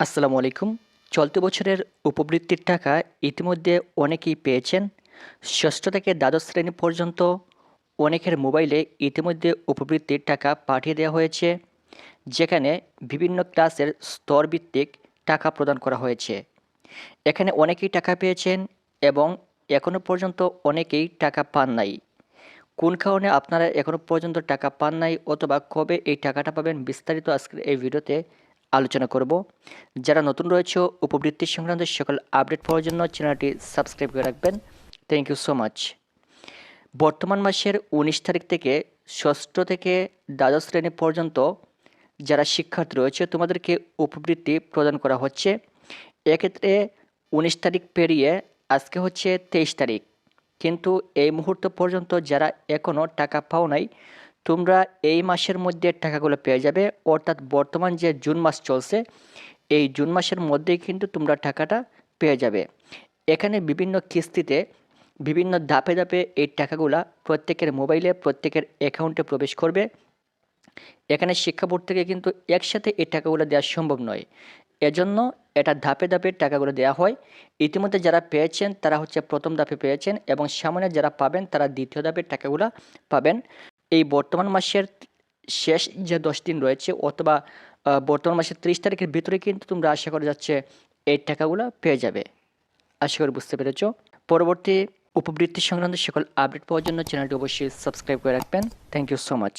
আসসালামু আলাইকুম। চলতি বছরের উপবৃত্তির টাকা ইতিমধ্যে অনেকেই পেয়েছেন। ষষ্ঠ থেকে দ্বাদশ শ্রেণি পর্যন্ত অনেকের মোবাইলে ইতিমধ্যে উপবৃত্তির টাকা পাঠিয়ে দেওয়া হয়েছে, যেখানে বিভিন্ন ক্লাসের স্তরভিত্তিক টাকা প্রদান করা হয়েছে। এখানে অনেকেই টাকা পেয়েছেন এবং এখনও পর্যন্ত অনেকেই টাকা পান নাই। কোন কারণে আপনারা এখনও পর্যন্ত টাকা পান নাই অথবা কবে এই টাকাটা পাবেন বিস্তারিত আজকের এই ভিডিওতে আলোচনা করব। যারা নতুন রয়েছে, উপবৃত্তি সংক্রান্ত সকল আপডেট পাওয়ার জন্য চ্যানেলটি সাবস্ক্রাইব করে রাখবেন। থ্যাংক ইউ সো মাচ বর্তমান মাসের উনিশ তারিখ থেকে ষষ্ঠ থেকে দ্বাদশ শ্রেণি পর্যন্ত যারা শিক্ষার্থী রয়েছে, তোমাদেরকে উপবৃত্তি প্রদান করা হচ্ছে। এক্ষেত্রে উনিশ তারিখ পেরিয়ে আজকে হচ্ছে তেইশ তারিখ। কিন্তু এই মুহূর্ত পর্যন্ত যারা এখনও টাকা পাও নাই তোমরা এই মাসের মধ্যে টাকাগুলো পেয়ে যাবে, অর্থাৎ বর্তমান যে জুন মাস চলছে, এই জুন মাসের মধ্যেই কিন্তু তোমরা টাকাটা পেয়ে যাবে। এখানে বিভিন্ন কিস্তিতে বিভিন্ন ধাপে ধাপে এই টাকাগুলা প্রত্যেকের মোবাইলে, প্রত্যেকের অ্যাকাউন্টে প্রবেশ করবে। এখানে শিক্ষা বোর্ড থেকে কিন্তু একসাথে এই টাকাগুলো দেওয়া সম্ভব নয়। এজন্য এটা ধাপে ধাপে টাকাগুলো দেওয়া হয়। ইতিমধ্যে যারা পেয়েছেন, তারা হচ্ছে প্রথম ধাপে পেয়েছেন এবং সামনে যারা পাবেন, তারা দ্বিতীয় ধাপের টাকাগুলো পাবেন। এই বর্তমান মাসের শেষ যে দশ দিন রয়েছে অথবা বর্তমান মাসের ত্রিশ তারিখের ভিতরে কিন্তু তোমরা আশা করা যাচ্ছে এই টাকাগুলো পেয়ে যাবে। আশা করি বুঝতে পেরেছ। পরবর্তী উপবৃত্তি সংক্রান্ত সকল আপডেট পাওয়ার জন্য চ্যানেলটি অবশ্যই সাবস্ক্রাইব করে রাখবেন। Thank you so much